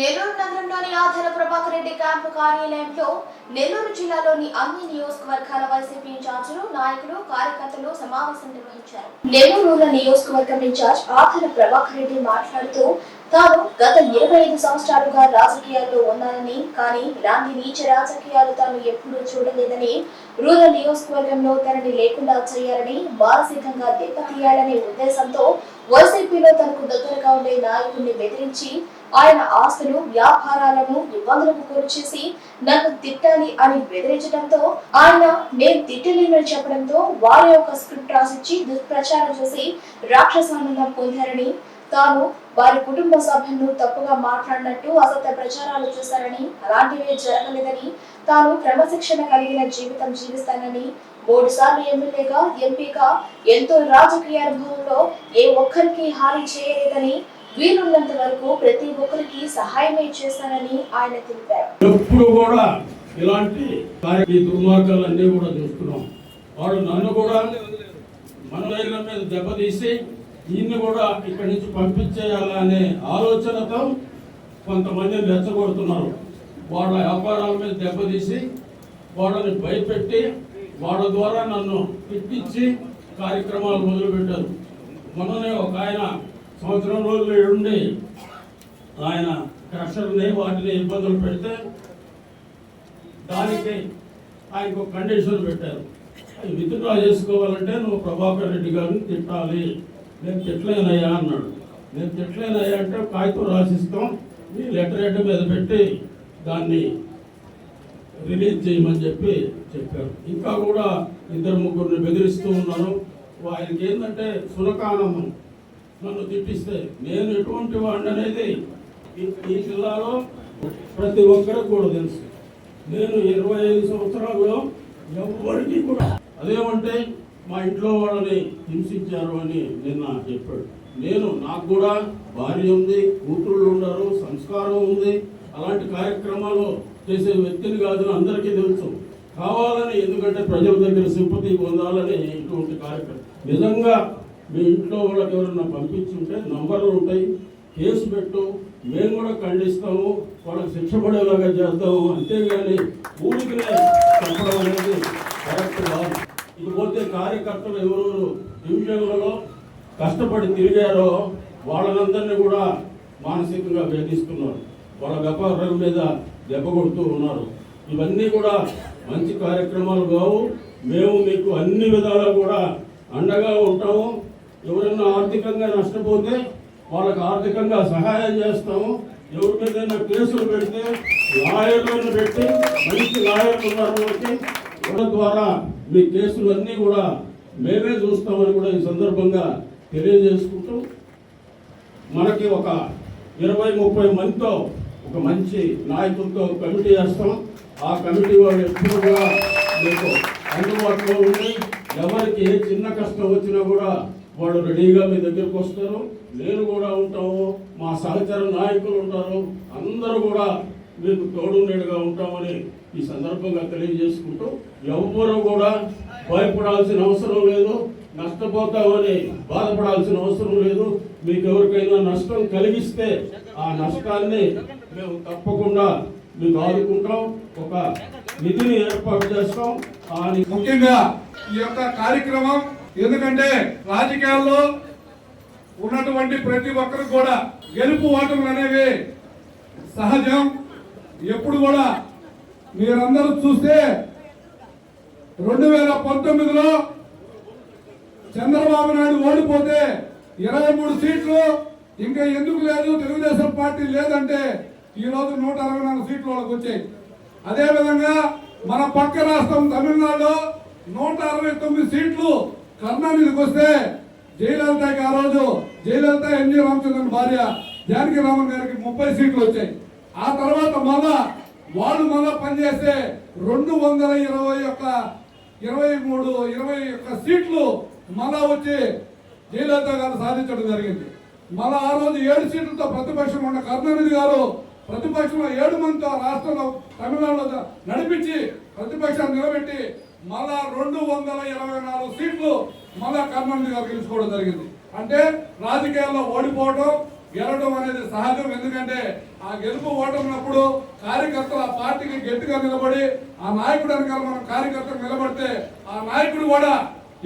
నెల్లూరు నగరంలోని ఆధార ప్రభాకర్ రెడ్డి క్యాంపు కార్యాలయంలో నెల్లూరు జిల్లాలోని అన్ని నియోజకవర్గాల వైసీపీ ఇన్ఛార్జీలు నాయకులు కార్యకర్తలు సమావేశం నిర్వహించారు. నెల్లూరు నియోజకవర్గం ఇన్ఛార్జ్ ఆధార ప్రభాకర్ రెడ్డి మాట్లాడుతూ తాను గత ఇరవై ఐదు సంవత్సరాలుగా రాజకీయాల్లో ఉన్నానని కానీ ఇలాంటి నీచ రాజకీయాలు తాను ఎప్పుడూ చూడలేదని రూరల్ నియోజకవర్గంలో తనని లేకుండా చేయాలని మానసికంగా దెబ్బతీయాలనే ఉద్దేశంతో వైసీపీలో తనకు దగ్గరగా ఉండే నాయకుడిని బెదిరించి ఆయన ఆస్తులు వ్యాపారాలను ఇబ్బందులకు గురి చేసి నన్ను తిట్టాలి అని బెదిరించడంతో ఆయన నేను తిట్టలేనని చెప్పడంతో వారి యొక్క స్క్రిప్ట్ రాసిచ్చి దుష్ప్రచారం చేసి రాక్షసానందం పొందారని తాను వారి కుటుంబ సభ్యులను తప్పుగా మాట్లాడినట్టు అసత్య ప్రచారాలు చేశారని అలాంటివే జరగలేదని తాను క్రమశిక్షణ కలిగిన జీవితం జీవిస్తానని మూడు సార్లు ఎమ్మెల్యేగా ఎంపీగా ఎంతో రాజకీయ అనుభవంలో ఏ ఒక్కరికి హాని చేయలేదని వీలున్నంత వరకు ప్రతి ఒక్కరికి సహాయమే చేశానని ఆయన తెలిపారు. ఎప్పుడు కూడా ఇలాంటి కార్య- ఈ దుర్మార్గాలన్నీ కూడా చూస్తున్నాం. వాడు నన్ను కూడా మన ధైర్యం మీద దెబ్బతీసి ఈయన్ని కూడా ఇక్కడి నుంచి పంపించేయాలనే ఆలోచనతో కొంతమంది రెచ్చగొడుతున్నారు. వాళ్ళ వ్యాపారాల మీద దెబ్బతీసి వాళ్ళని భయపెట్టి వాళ్ళ ద్వారా నన్ను తిట్టించి కార్యక్రమాలు మొదలుపెట్టారు. మొన్ననే ఒక ఆయన సంవత్సరం రోజులు ఉండి ఆయన క్రషర్ని వాటిని ఇబ్బందులు పెడితే దానికి ఆయనకు ఒక కండిషన్ పెట్టారు. విత్డ్రా చేసుకోవాలంటే నువ్వు ప్రభాకర్ రెడ్డి గారిని తిట్టాలి. నేను తిట్టలేనయ్యా అన్నాడు. నేను తిట్టలేనయ్యా అంటే కాగితం రాసిస్తాం. ఈ లెటర్ హెడ్ మీద పెట్టి దాన్ని రిలీజ్ చేయమని చెప్పి చెప్పారు. ఇంకా కూడా ఇద్దరు ముగ్గురిని బెదిరిస్తూ ఉన్నారు. ఆయనకి ఏంటంటే సునకానందం నన్ను తిట్టిస్తే నేను ఎటువంటి వాడిని అనేది ఈ- జిల్లాలో ప్రతి ఒక్కరికి కూడా తెలుసు. నేను ఇరవై ఐదు సంవత్సరాల్లో ఎవరికి కూడా అదేమంటే మా ఇంట్లో వాళ్ళని హింసించారు అని నిన్న చెప్పాడు. నేను నాకు కూడా భార్య ఉంది కూతుళ్ళు ఉన్నారు సంస్కారం ఉంది. అలాంటి కార్యక్రమాలు చేసే వ్యక్తిని కాదు అందరికీ తెలుసు. కావాలని ఎందుకంటే ప్రజల దగ్గర సింపతి పొందాలని ఇటువంటి కార్యక్రమం. నిజంగా మీ ఇంట్లో వాళ్ళకి ఎవరన్నా పంపించుంటే నంబర్లు ఉంటాయి. కేసు పెట్టు. మేము కూడా ఖండిస్తాము. వాళ్ళకి శిక్ష పడేలాగా చేద్దాము అంతేగాని ఊరికినే చెప్పడం అనేది కరెక్ట్ కాదు. ఇకపోతే కార్యకర్తలు ఎవరు డివిజన్లలో కష్టపడి తిరిగారో వాళ్ళందరినీ కూడా మానసికంగా వేధిస్తున్నారు. వాళ్ళ వ్యాపారం మీద దెబ్బ కొడుతూ ఉన్నారు. ఇవన్నీ కూడా మంచి కార్యక్రమాలు కావు. మేము మీకు అన్ని విధాలా కూడా అండగా ఉంటాము. ఎవరైనా ఆర్థికంగా నష్టపోతే వాళ్ళకి ఆర్థికంగా సహాయం చేస్తాము. ఎవరి మీద కేసులు పెడితే లాయర్లను పెట్టి మంచి లాయర్లు ఉన్నారు మనకి వాళ్ళ ద్వారా మీ కేసులు అన్నీ కూడా మేమే చూస్తామని కూడా ఈ సందర్భంగా తెలియజేసుకుంటూ మనకి ఒక ఇరవై ముప్పై మందితో ఒక మంచి నాయకులతో కమిటీ వేస్తాం. ఆ కమిటీ వాళ్ళు ఎప్పుడు కూడా మీకు అందుబాటులో ఉండి ఎవరికి ఏ చిన్న కష్టం వచ్చినా కూడా వాళ్ళు రెడీగా మీ దగ్గరకు వస్తారు. నేను కూడా ఉంటాము మా సహచర నాయకులు ఉంటారు. అందరూ కూడా మీకు తోడు ఉంటామని ఈ సందర్భంగా తెలియజేసుకుంటూ ఎవ్వరూ కూడా భయపడాల్సిన అవసరం లేదు. నష్టపోతామని బాధపడాల్సిన అవసరం లేదు. మీకు ఎవరికైనా నష్టం కలిగిస్తే ఆ నష్టాన్ని మేము తప్పకుండా మీకు ఆదుకుంటాం. ఒక నిధిని ఏర్పాటు చేస్తాం. కానీ ముఖ్యంగా ఈ యొక్క కార్యక్రమం ఎందుకంటే రాజకీయాల్లో ఉన్నటువంటి ప్రతి ఒక్కరు కూడా గెలుపు ఓటములు అనేవి సహజం. ఎప్పుడు కూడా మీరందరూ చూస్తే రెండు వేల పంతొమ్మిదిలో చంద్రబాబు నాయుడు ఓడిపోతే ఇరవై మూడు సీట్లు. ఇంకా ఎందుకు లేదు? తెలుగుదేశం పార్టీ లేదంటే ఈ రోజు నూట అరవై నాలుగు సీట్లు వాళ్ళకు వచ్చాయి. అదేవిధంగా మన పక్క రాష్ట్రం తమిళనాడులో నూట అరవై తొమ్మిది సీట్లు కర్ణానిధికి వస్తే జయలలితకి ఆ రోజు జయలలిత ఎన్జి రామచంద్రన్ భార్య జానకి రామన్ గారికి ముప్పై సీట్లు వచ్చాయి. ఆ తర్వాత మళ్ళా వాళ్ళు మళ్ళా పనిచేస్తే రెండు వందల ఇరవై ఒక్క ఇరవై మూడు ఇరవై ఒక్క సీట్లు మళ్ళా వచ్చి జయలలిత గారు సాధించడం జరిగింది. మళ్ళా ఆ రోజు ఏడు సీట్లతో ప్రతిపక్షం ఉన్న కరుణానిధి గారు ప్రతిపక్షంలో ఏడు మందితో రాష్ట్రంలో తమిళనాడులో నడిపించి ప్రతిపక్షాన్ని నిలబెట్టి మళ్ళా రెండు వందల ఇరవై నాలుగు సీట్లు మళ్ళా కర్ణంగా గెలుచుకోవడం జరిగింది. అంటే రాజకీయాల్లో ఓడిపోవడం గెలవడం అనేది సహజం. ఎందుకంటే ఆ గెలుపు ఓటమినప్పుడు కార్యకర్తలు ఆ పార్టీకి గట్టిగా నిలబడి ఆ నాయకుడు వెనకాల మనం కార్యకర్తలు నిలబడితే ఆ నాయకుడు కూడా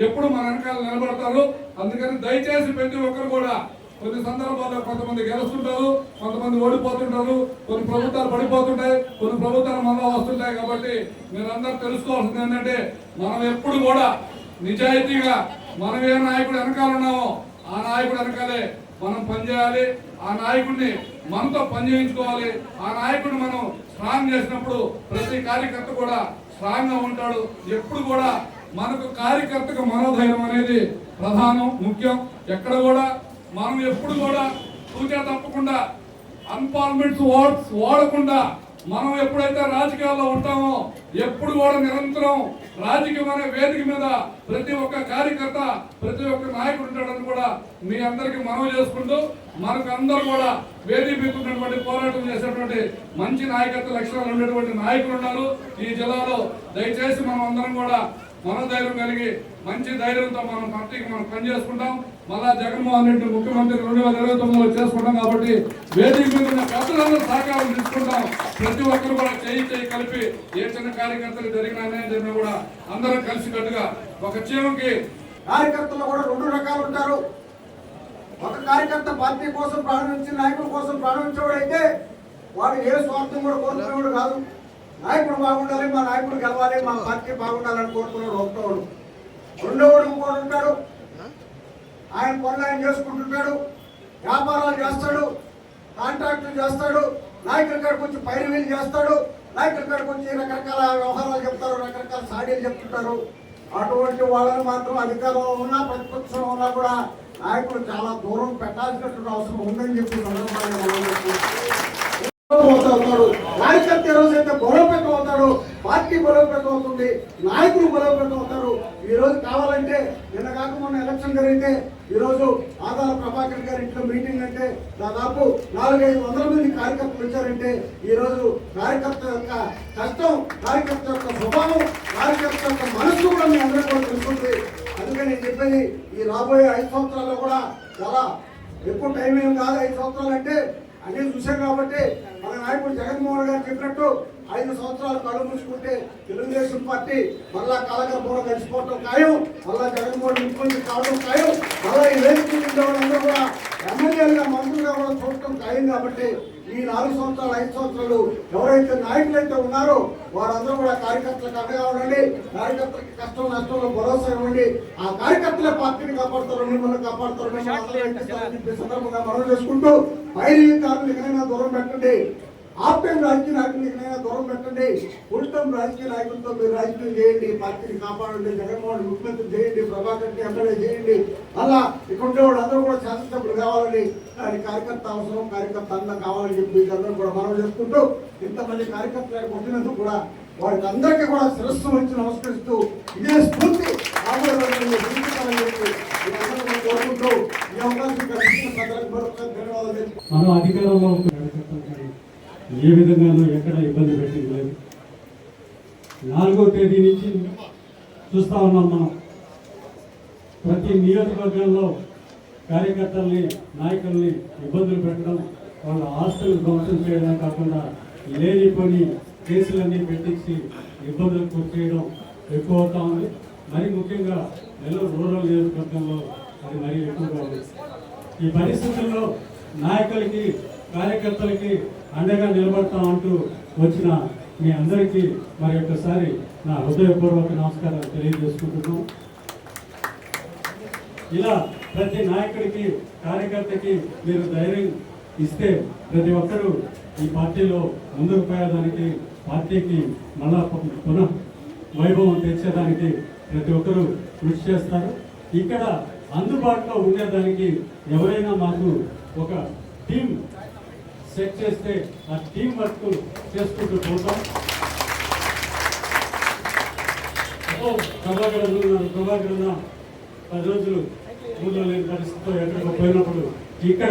ఎప్పుడు మన వెనకాల నిలబడతారు. అందుకని దయచేసి ప్రతి ఒక్కరు కూడా కొన్ని సందర్భాల్లో కొంతమంది గెలుస్తుంటారు కొంతమంది ఓడిపోతుంటారు కొన్ని ప్రభుత్వాలు పడిపోతుంటాయి కొన్ని ప్రభుత్వాలు మనలో వస్తుంటాయి కాబట్టి మీరందరూ తెలుసుకోవాల్సింది ఏంటంటే మనం ఎప్పుడు కూడా నిజాయితీగా మనం ఏ నాయకుడు వెనకాల ఉన్నామో ఆ నాయకుడు వెనకాలే మనం పనిచేయాలి. ఆ నాయకుడిని మనతో పనిచేయించుకోవాలి. ఆ నాయకుడిని మనం స్ట్రాంగ్ చేసినప్పుడు ప్రతి కార్యకర్త కూడా స్ట్రాంగ్గా ఉంటాడు. ఎప్పుడు కూడా మనకు కార్యకర్తకు మనోధైర్యం అనేది ప్రధానం ముఖ్యం. ఎక్కడ కూడా మనం ఎప్పుడు కూడా తూచా తప్పకుండా అన్పార్మెంట్స్ ఓట్స్ వాడకుండా మనం ఎప్పుడైతే రాజకీయాల్లో ఉంటామో ఎప్పుడు కూడా నిరంతరం రాజకీయమైన వేదిక మీద ప్రతి ఒక్క కార్యకర్త ప్రతి ఒక్క నాయకుడు ఉంటాడని కూడా మీ అందరికీ మనవి చేసుకుంటూ మనకు అందరూ కూడా వేదిక పోరాటం చేసేటువంటి మంచి నాయకత్వ లక్షణాలు ఉండేటువంటి నాయకులు ఉన్నారు. ఈ జిల్లాలో దయచేసి మనం అందరం కూడా మనోధైర్యం కలిగి మంచి ధైర్యంతో మనం పార్టీకి మనం పనిచేసుకుంటాం. మళ్ళా జగన్మోహన్ రెడ్డి ముఖ్యమంత్రి రెండు వేల ఇరవై తొమ్మిదిలో చేసుకుంటాం కాబట్టి వేదిక మీద ఉన్న పెద్దలందరూ సహకారం తీసుకుంటాం. ప్రతి ఒక్కరు కూడా చేయి చేయి కలిపి ఏ చిన్న కార్యకర్తలు జరిగిన అన్యాయం జరిగినా కూడా అందరం కలిసి కట్టుగా ఒక చీమకి కార్యకర్తలు కూడా రెండు రకాలు ఉంటారు. ఒక కార్యకర్త పార్టీ కోసం ప్రారంభించిన నాయకుల కోసం ప్రారంభించేవాడు అయితే వాడు ఏ స్వార్థం కూడా కోరుకునేవాడు కాదు. నాయకుడు బాగుండాలి మా నాయకుడు గెలవాలి మా పార్టీ బాగుండాలని కోరుకునేవాడు ఒకటోడు. రెండోవాడు ఆయన పనులు ఆయన చేసుకుంటుంటాడు వ్యాపారాలు చేస్తాడు కాంట్రాక్టులు చేస్తాడు నాయకుల కాడికి వచ్చి పైరవీలు చేస్తాడు నాయకుల కాడికి వచ్చి రకరకాల వ్యవహారాలు చెప్తారు రకరకాల సాడీలు చెప్తుంటారు. అటువంటి వాళ్ళని మాత్రం అధికారంలో ఉన్నా ప్రతిపక్షంలో ఉన్నా కూడా నాయకులు చాలా దూరం పెట్టాల్సినటువంటి అవసరం ఉందని చెప్పి అవుతాడు నాయకత్వ ఈరోజు అయితే బలోపేతం అవుతాడు పార్టీ బలోపేతం అవుతుంది నాయకులు బలోపేతం అవుతారు ఈ రోజు కావాలంటే నిన్న కాక మొన్న ఎలక్షన్ జరిగితే ఈ రోజు ఆదాల ప్రభాకర్ గారి ఇంట్లో మీటింగ్ అంటే దాదాపు నాలుగైదు వందల మంది కార్యకర్తలు వచ్చారంటే ఈ రోజు కార్యకర్త యొక్క కష్టం కార్యకర్త యొక్క స్వభావం కార్యకర్త యొక్క మనసు కూడా మీ అందరూ కూడా తెలుస్తుంది. అందుకని నేను చెప్పేది ఈ రాబోయే ఐదు సంవత్సరాల్లో కూడా చాలా ఎక్కువ టైం ఏం కాదు. ఐదు సంవత్సరాలు అంటే అన్నీ చూసాం కాబట్టి మన నాయకుడు జగన్మోహన్ గారు చెప్పినట్టు ఐదు సంవత్సరాలు కళ్ళు మూసుకుంటే తెలుగుదేశం పార్టీ మళ్ళా కలగరపోవడం కలిసిపోవటం ఖాయం. మళ్ళా జగన్మోహన్ ముఖ్యమంత్రి కావడం ఖాయం. మళ్ళా ఈ వేదిక కూడా ఎమ్మెల్యేలుగా మంత్రులుగా కూడా చూడటం ఖాయం కాబట్టి ఈ నాలుగు సంవత్సరాలు ఐదు సంవత్సరాలు ఎవరైతే నాయకులైతే ఉన్నారో వారందరూ కూడా కార్యకర్తలకు అండగా ఉండండి కార్యకర్తలకి కష్టం నష్టంలో భరోసా ఇవ్వండి. ఆ కార్యకర్తలే పార్టీని కాపాడుతారు మిమ్మల్ని కాపాడుతారు సందర్భంగా మనం చేసుకుంటూ పైరీకారులు ఎక్కడైనా దూరం పెట్టండి. ఆప్యం రాజకీయ నాయకులకైనా దూరం పెట్టండి? ఉల్టం రాజకీయ నాయకులతో మీరు రాజకీయం చేయండి పార్టీని కాపాడండి జగన్మోహన్ ముఖ్యమంత్రి చేయండి ప్రభాకర్ ఎమ్మెల్యే చేయండి. అలా ఇక్కడ ఉండే వాళ్ళందరూ కూడా శాసనసభ్యులు కావాలని దాని కార్యకర్త అవసరం కార్యకర్త అంతా కావాలని చెప్పి అందరూ కూడా మనం చేసుకుంటూ ఇంతమంది కార్యకర్తలు వచ్చినందుకు కూడా వారికి అందరికీ కూడా శిరస్సు వచ్చి నమస్కరిస్తూ ఇదే స్ఫూర్తి ధన్యవాదాలు మనం అధికారంలో ఏ విధంగానూ ఎక్కడ ఇబ్బంది పెట్టింది లేదు. నాలుగో తేదీ నుంచి చూస్తా ఉన్నాం మనం. ప్రతి నియోజకవర్గంలో కార్యకర్తల్ని నాయకుల్ని ఇబ్బందులు పెట్టడం వాళ్ళ ఆస్తులు ధ్వంసం చేయడం కాకుండా లేనిపోని కేసులన్నీ పెట్టించి ఇబ్బందులు గురి చేయడం ఎక్కువ అవుతా ఉంది. మరి ముఖ్యంగా నెల్లూరు రూరల్ నియోజకవర్గంలో అది మరీ ఎక్కువగా ఉంది. ఈ పరిస్థితుల్లో నాయకులకి కార్యకర్తలకి అండగా నిలబడతాం అంటూ వచ్చిన మీ అందరికీ మరి ఒక్కసారి నా హృదయపూర్వక నమస్కారాలు తెలియజేసుకుంటున్నాం. ఇలా ప్రతి నాయకుడికి కార్యకర్తకి మీరు ధైర్యం ఇస్తే ప్రతి ఒక్కరూ ఈ పార్టీలో ముందుకు పోయేదానికి పార్టీకి మళ్ళా పునః వైభవం తెచ్చేదానికి ప్రతి ఒక్కరూ కృషి చేస్తారు. ఇక్కడ అందుబాటులో ఉండేదానికి ఎవరైనా మాకు ఒక టీం సెట్ చేస్తే ఆ టీం వర్క్ చేసుకుంటూ పోతాం. ఓ, ప్రభాకర్ ఉన్నారు. ప్రభాకర్ పది రోజులు ఊళ్ళో లేని పరిస్థితితో ఎక్కడికో పోయినప్పుడు ఇక్కడ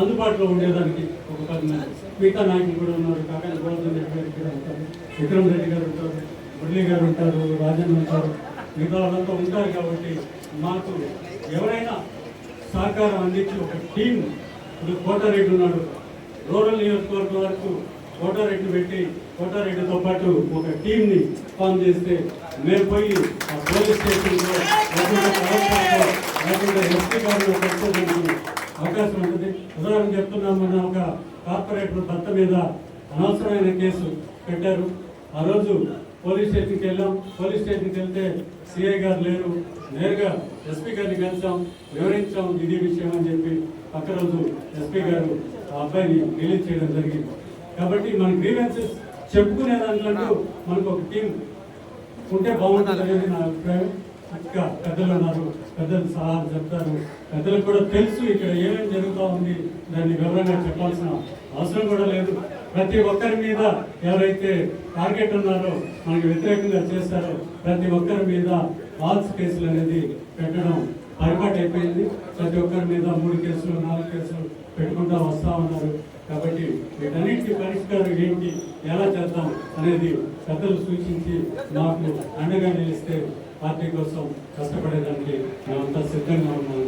అందుబాటులో ఉండేదానికి ఒక పది మంది. మిగతా నాయకులు కూడా ఉన్నారు. కాకాని గోవర్ధన్ రెడ్డి గారు ఇక్కడ ఉంటారు. విక్రమ్ రెడ్డి గారు ఉంటారు. మురళీ గారు ఉంటారు. రాజన్ ఉంటారు. మిగతా వాళ్ళంతా ఉంటారు కాబట్టి మాకు ఎవరైనా సహకారం అందించి ఒక టీం ఇప్పుడు కోటారెడ్డి ఉన్నాడు. రూరల్ నియోజకవర్గం వరకు కోటారెడ్డి పెట్టి కోటారెడ్డితో పాటు ఒక టీంని ఫామ్ చేస్తే మేము పోయి ఆ పోలీస్ స్టేషన్లో లేకుంటే ఎస్పీ గారిలో పెట్టుకోవడానికి అవకాశం ఉంటుంది. ఉదాహరణ చెప్తున్నాం మన ఒక కార్పొరేటర్ భర్త మీద అనవసరమైన కేసు పెట్టారు. ఆ రోజు పోలీస్ స్టేషన్కి వెళ్ళాం. పోలీస్ స్టేషన్కి వెళ్తే సిఐ గారు లేరు. నేరుగా ఎస్పీ గారిని కలిసాం. వివరించాం ఇది విషయం అని చెప్పి పక్క రోజు ఎస్పీ గారు ఆ అబ్బాయిని రిలీజ్ చేయడం జరిగింది. కాబట్టి మన గ్రీవెన్సెస్ చెప్పుకునే దాంట్లో మనకు ఒక టీం ఉంటే బాగుంటుంది అనేది నా అభిప్రాయం. ఇంకా పెద్దలు ఉన్నారు. పెద్దలు సలహా చెప్తారు. పెద్దలకు కూడా తెలుసు ఇక్కడ ఏమేమి జరుగుతూ ఉంది. దాన్ని వివరంగా చెప్పాల్సిన అవసరం కూడా లేదు. ప్రతి ఒక్కరి మీద ఎవరైతే టార్గెట్ ఉన్నారో మనకి వ్యతిరేకంగా చేస్తారో ప్రతి ఒక్కరి మీద ఫాల్స్ కేసులు అనేది పెట్టడం పరిపాటు అయిపోయింది. ప్రతి ఒక్కరి మీద మూడు కేసులు నాలుగు కేసులు పెట్టుకుంటా వస్తా ఉన్నారు. కాబట్టి వీటన్నిటికీ పరిష్కారం ఏంటి ఎలా చేద్దాం అనేది పెద్దలు సూచించి నాకు అండగా నిలిస్తే పార్టీ కోసం కష్టపడేదానికి మేమంతా సిద్ధంగా ఉన్నాం.